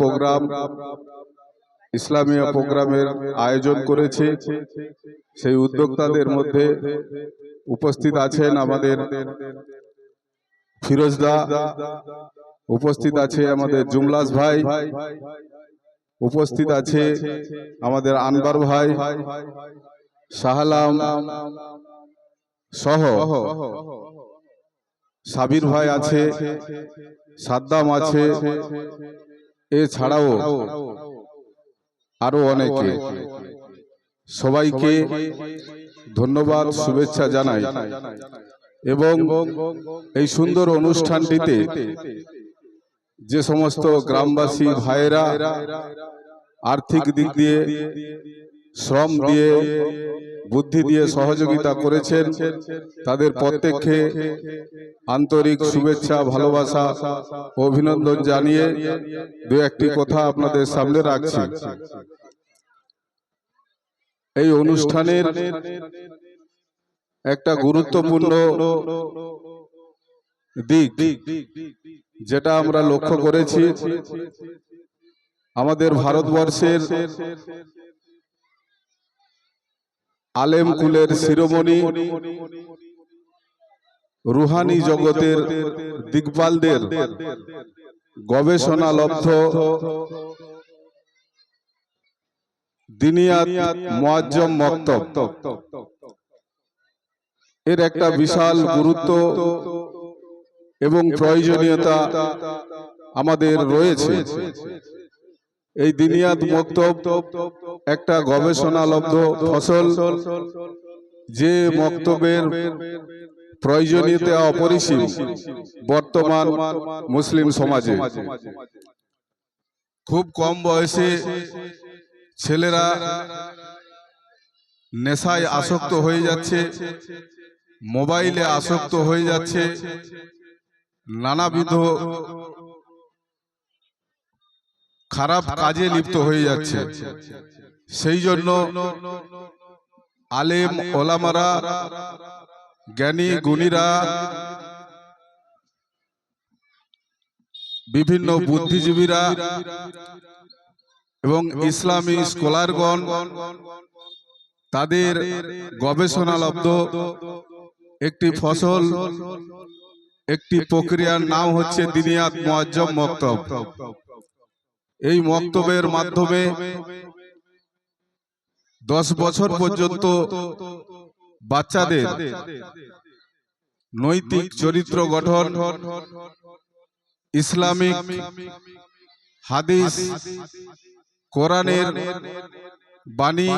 Programme ইসলামীয় প্রোগ্রামের আয়োজন করেছে সেই উদ্যোক্তাদের মধ্যে উপস্থিত আছেন আমাদের ফিরোজদা উপস্থিত আছে আমাদের জুমলাস ভাই উপস্থিত আছে আমাদের আনবার ভাই, শাহালাম সহ সাবির ভাই আছে, সাদ্দাম আছে এছাড়াও আরও অনেকে। সবাইকে ধন্যবাদ, শুভেচ্ছা জানাই। এবং এই সুন্দর অনুষ্ঠানটিতে যে সমস্ত গ্রামবাসী ভাইয়েরা আর্থিক দিক দিয়ে শ্রম দিয়ে বুদ্ধি দিয়ে সহযোগিতা করেছেন। তাদের প্রত্যেককে আন্তরিক শুভেচ্ছা ভালোবাসা অভিনন্দন জানিয়ে দু একটি কথা আপনাদের সামনে রাখছি। এই অনুষ্ঠানের একটা গুরুত্বপূর্ণ দিক যেটা আমরা লক্ষ্য করেছি। আমাদের ভারতবর্ষের আলেম কুলের শিরোমণি রুহানি জগতের দিকপালদের গবেষণা লব্ধ দিনিয়াত মুয়াজ্জম মক্তব। এর একটা বিশাল গুরুত্ব এবং প্রয়োজনীয়তা আমাদের রয়েছে। এই দিনিয়াত মক্তব একটা গবেষণালব্ধ ফসল যে মক্তবের প্রয়োজনীয়তা অপরিসীম বর্তমান মুসলিম সমাজে। খুব কম বয়সে ছেলেরা নেশায় আসক্ত হয়ে যাচ্ছে, মোবাইলে আসক্ত হয়ে যাচ্ছে, নানাবিধ খারাপ কাজে লিপ্ত হয়ে যাচ্ছে। সেই জন্য আলেম ওলামারা জ্ঞানী গুণীরা বিভিন্ন বুদ্ধিজীবীরা এবং ইসলামী স্কলারগণ তাদের গবেষণালব্ধ একটি ফসল একটি প্রক্রিয়ার নাম হচ্ছে দিনিয়াত মুয়াজ্জম মক্তব। এই মক্তবের মাধ্যমে দশ বছর পর্যন্ত বাচ্চাদের নৈতিক চরিত্র গঠন ইসলামিক হাদিস কোরআনের বাণী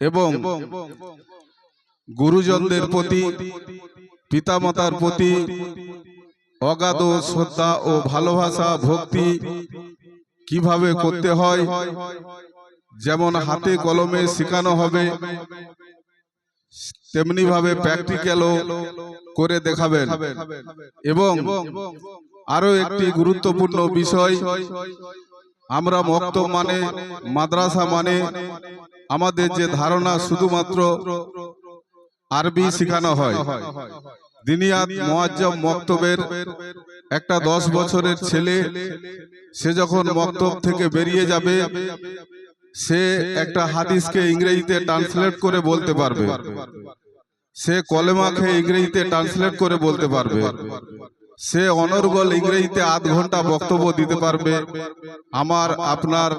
এবং গুরুজনদের প্রতি পিতামাতার প্রতি অগাধ শ্রদ্ধা ও ভালোবাসা ভক্তি কীভাবে করতে হয়? যেমন হাতে কলমে শেখানো হবে তেমনি ভাবে প্র্যাকটিক্যালও করে দেখাবেন। এবং আরও একটি গুরুত্বপূর্ণ বিষয়, আমরা মক্তব মানে মাদ্রাসা মানে আমাদের যে ধারণা শুধুমাত্র আরবি শেখানো হয়। দিনিয়াত মোয়াজ্জম মক্তবের একটা দশ বছরের ছেলে, সে যখন মক্তব থেকে বেরিয়ে যাবে, সে একটা হাদিসকে ইংরেজিতে ট্রান্সলেট করে বলতে পারবে। সে কলেমাকে ইংরেজিতে ট্রান্সলেট করে বলতে পারবে। সে অনর্গল ইংরেজিতে আধ ঘণ্টা বক্তব্য দিতে পারবে। আমার, আপনার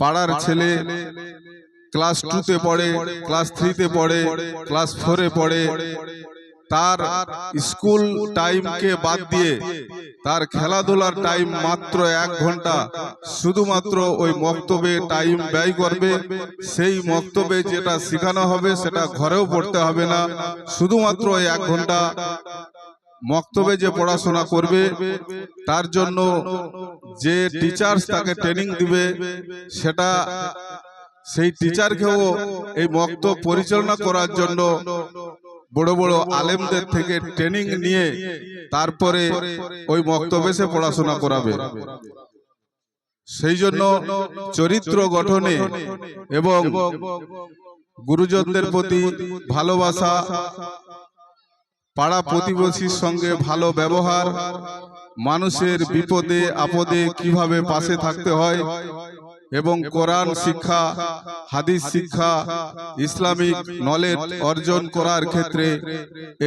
পাড়ার ছেলে ক্লাস টুতে পড়ে, ক্লাস থ্রিতে পড়ে, ক্লাস ফোরে পড়ে তার স্কুল টাইমকে বাদ দিয়ে তার খেলাধুলার টাইম মাত্র এক ঘণ্টা। শুধুমাত্র ওই মক্তবে টাইম ব্যয় করবে, সেই মক্তবে যেটা শেখানো হবে সেটা ঘরেও পড়তে হবে না। শুধুমাত্র ওই এক ঘণ্টা। মক্তবে যে পড়াশোনা করবে, তার জন্য যে টিচার্স তাকে ট্রেনিং দিবে, সেটা সেই টিচারকেও এই মক্তব পরিচালনা করার জন্য বড় বড় আলেমদের থেকে ট্রেনিং নিয়ে তারপরে ওই মক্তবে সে পড়াশোনা করাবে। সেই জন্য চরিত্র গঠনে এবং গুরুজনদের প্রতি ভালোবাসা পাড়া প্রতিবেশীর সঙ্গে ভালো ব্যবহার মানুষের বিপদে আপদে কীভাবে পাশে থাকতে হয় এবং কোরআন শিক্ষা হাদিস শিক্ষা ইসলামিক নলেজ অর্জন করার ক্ষেত্রে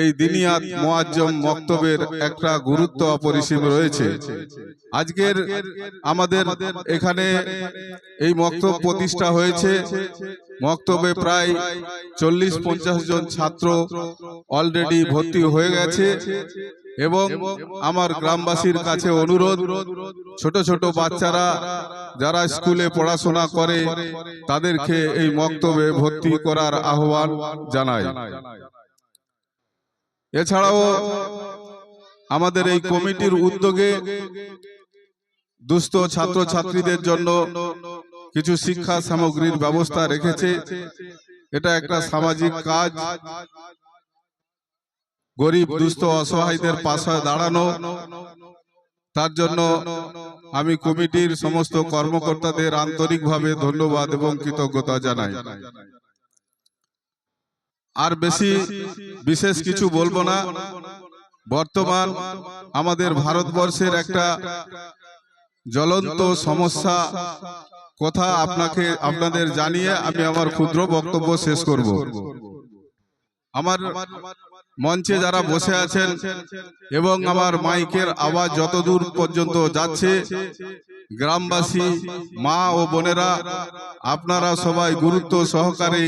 এই দিনিয়াত মোয়াজ্জম মক্তবের একটা গুরুত্ব অপরিসীম রয়েছে। আজকের আমাদের এখানে এই মক্তব প্রতিষ্ঠা হয়েছে। মক্তবে প্রায় চল্লিশ পঞ্চাশ জন ছাত্র অলরেডি ভর্তি হয়ে গেছে। এবং আমার গ্রামবাসীর কাছে অনুরোধ ছোট ছোট বাচ্চারা যারা স্কুলে পড়াশোনা করে তাদেরকে এই মক্তবে ভর্তি করার আহ্বান জানাই। এছাড়াও আমাদের এই কমিটির উদ্যোগে দুস্থ ছাত্রছাত্রীদের জন্য কিছু শিক্ষা সামগ্রীর ব্যবস্থা রেখেছে। এটা একটা সামাজিক কাজ। গরিব দুস্থ অসহায়দের পাশে দাঁড়ানো। তার জন্য আমি কমিটির সমস্ত কর্মকর্তাদের আন্তরিকভাবে ধন্যবাদ এবং কৃতজ্ঞতা জানাই। আর বেশি বিশেষ কিছু বলব না। বর্তমান আমাদের ভারতবর্ষের একটা জ্বলন্ত সমস্যা। কথা আপনাকে আপনাদের জানিয়ে আমি আমার ক্ষুদ্র বক্তব্য শেষ করব। আমার মঞ্চে যারা বসে আছেন এবং আমার মাইকের আওয়াজ যতদূর পর্যন্ত যাচ্ছে গ্রামবাসী মা ও বোনেরা আপনারা সবাই গুরুত্ব সহকারে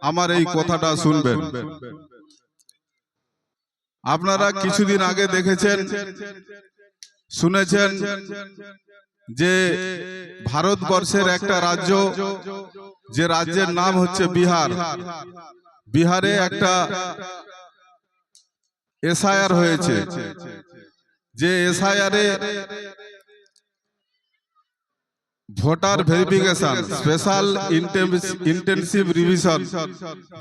আমার এই কথাটা শুনবেন। আপনারা কিছুদিন আগে দেখেছেন শুনেছেন যে ভারতবর্ষের একটা রাজ্য যে রাজ্যের নাম হচ্ছে বিহার। বিহারে। একটা এসআইআর হয়েছে। যে এসআইআরে voter verification special intensive revision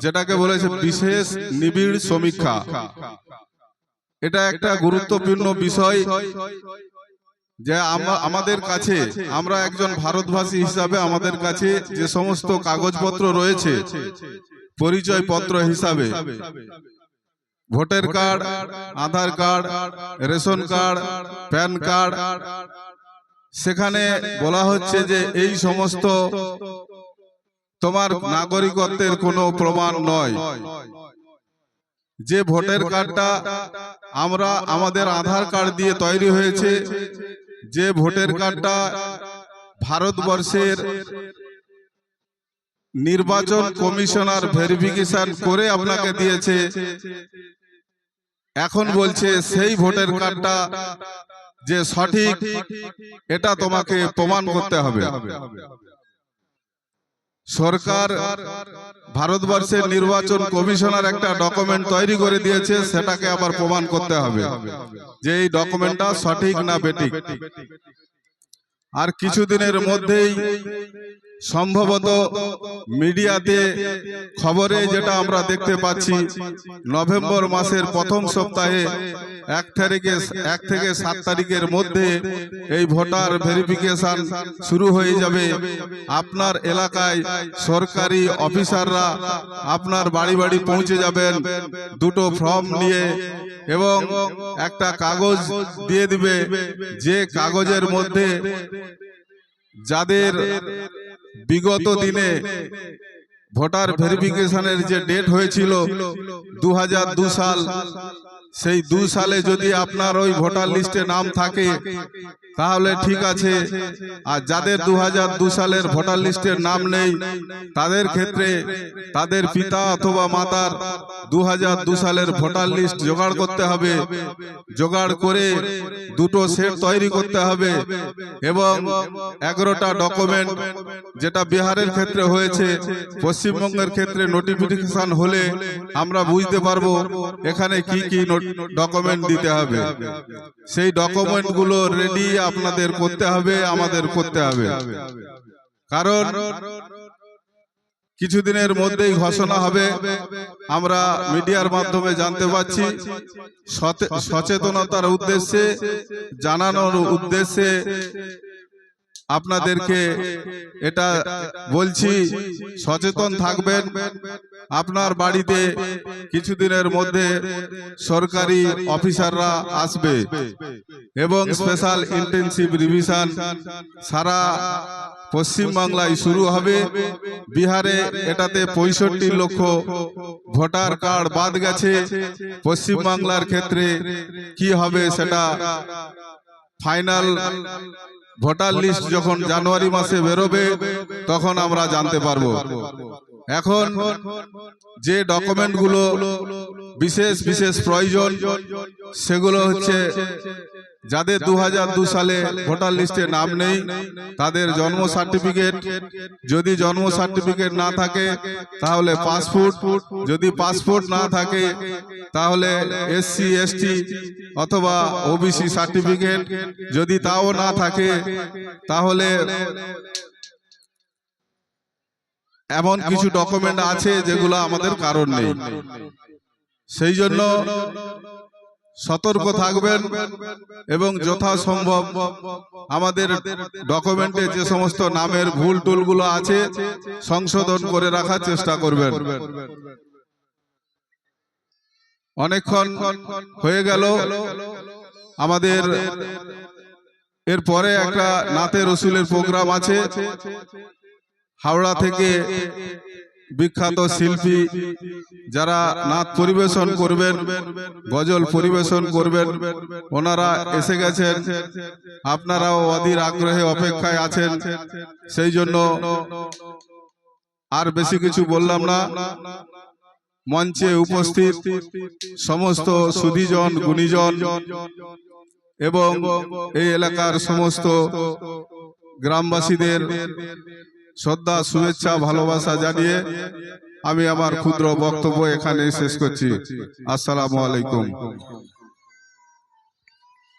যেটাকে বলেছে বিশেষ নিবিড় সমীক্ষা। এটা একটা গুরুত্বপূর্ণ বিষয় যে আমাদের কাছে আমরা একজন ভারতবাসী হিসাবে আমাদের কাছে যে সমস্ত কাগজপত্র রয়েছে পরিচয় পত্র হিসাবে। Voter card Aadhaar card ration card PAN card. সেখানে বলা হচ্ছে যে এই সমস্ত তোমার নাগরিকত্বের কোনো প্রমাণ নয়। যে ভোটার কার্ডটা আমরা আমাদের আধার কার্ড দিয়ে তৈরি হয়েছে যে ভোটার কার্ডটা ভারতবর্ষের নির্বাচন কমিশনার ভেরিফিকেশন করে আপনাকে দিয়েছে। এখন বলছে সেই ভোটার কার্ডটা যে সঠিক, এটা তোমাকে প্রমাণ করতে হবে। সরকার ভারতবর্ষের নির্বাচন কমিশনার একটা ডকুমেন্ট তৈরি করে দিয়েছে, সেটাকে আবার প্রমাণ করতে হবে যে এই ডকুমেন্টটা সঠিক না বেঠিক। আর কিছুদিনের মধ্যেই সম্ভবত মিডিয়াতে খবরে যেটা আমরা দেখতে পাচ্ছি নভেম্বর মাসের প্রথম সপ্তাহে এক তারিখে এক থেকে সাত তারিখের মধ্যে এই ভোটার ভেরিফিকেশন শুরু হয়ে যাবে। আপনার এলাকায় সরকারি অফিসাররা আপনার বাড়ি বাড়ি পৌঁছে যাবেন। দুটো ফর্ম নিয়ে এবং একটা কাগজ দিয়ে দিবে। যে কাগজের মধ্যে যাদের বিগত দিনে ভোটার ভেরিফিকেশনের যে ডেট হয়েছিল দু সাল সেই দু সালে যদি আপনার ওই ভোটার লিস্টে নাম থাকে তাহলে ঠিক আছে। আর যাদের দু হাজার দু সালের ভোটার লিস্টের নাম নেই তাদের ক্ষেত্রে তাদের পিতা অথবা মাতার দু সালের ভোটার লিস্ট জোগাড় করতে হবে জোগাড় করে দুটো সেট তৈরি করতে হবে এবং এগারোটা ডকুমেন্ট যেটা বিহারের ক্ষেত্রে হয়েছে পশ্চিমবঙ্গের ক্ষেত্রে নোটিফিকেশন হলে আমরা বুঝতে পারব এখানে কি কি ডকুমেন্ট দিতে হবে। সেই ডকুমেন্টগুলো রেডি আপনাদের করতে হবে, আমাদের করতে হবে। কারণ কিছুদিনের মধ্যেই ঘোষণা হবে। আমরা মিডিয়ার মাধ্যমে জানতে পাচ্ছি সচেতনতার উদ্দেশ্যে, জানানোর উদ্দেশ্যে আপনাদেরকে এটা বলছি সচেতন থাকবেন। আপনার বাড়িতে কিছুদিনের মধ্যে সরকারি অফিসাররা আসবে এবং স্পেশাল ইন্টেনসিভ রিভিশন সারা পশ্চিম বাংলায় শুরু হবে। বিহারে এটাতে পঁয়ষট্টি লক্ষ ভোটার কার্ড বাদ গেছে। পশ্চিম বাংলার ক্ষেত্রে কি হবে সেটা ফাইনাল ভোটার লিস্ট যখন জানুয়ারি মাসে বেরোবে তখন আমরা জানতে পারব। এখন যে ডকুমেন্টগুলো বিশেষ বিশেষ প্রয়োজন সেগুলো হচ্ছে যাদের দু দু সালে ভোটার লিস্টে নাম নেই তাদের জন্ম সার্টিফিকেট যদি জন্ম সার্টিফিকেট না থাকে তাহলে পাসপোর্ট যদি পাসপোর্ট না থাকে তাহলে এসসি এসটি অথবা ওবিসি সার্টিফিকেট যদি তাও না থাকে তাহলে এমন কিছু ডকুমেন্ট আছে যেগুলো আমাদের কারণ নেই। সেই জন্য সতর্ক থাকবেন এবং যথাসম্ভব আমাদের ডকুমেন্টে যে সমস্ত নামের ভুল টুলগুলো আছে সংশোধন করে রাখার চেষ্টা করবেন। অনেকক্ষণ হয়ে গেল। আমাদের এরপরে একটা নাতে রসুলের প্রোগ্রাম আছে। হাওড়া থেকে বিখ্যাত শিল্পী যারা নাচ পরিবেশন করবেন গজল পরিবেশন করবেন ওনারা এসে গেছেন আপনারাও অধীর আগ্রহে অপেক্ষায় আছেন সেই জন্য আর বেশি কিছু বললাম না। মঞ্চে উপস্থিত সমস্ত সুধীজন গুণীজন এবং এই এলাকার সমস্ত গ্রামবাসীদের শ্রদ্ধা শুভেচ্ছা ভালোবাসা জানিয়ে আমি আমার ক্ষুদ্র বক্তব্য এখানে শেষ করছি। আসসালামু আলাইকুম।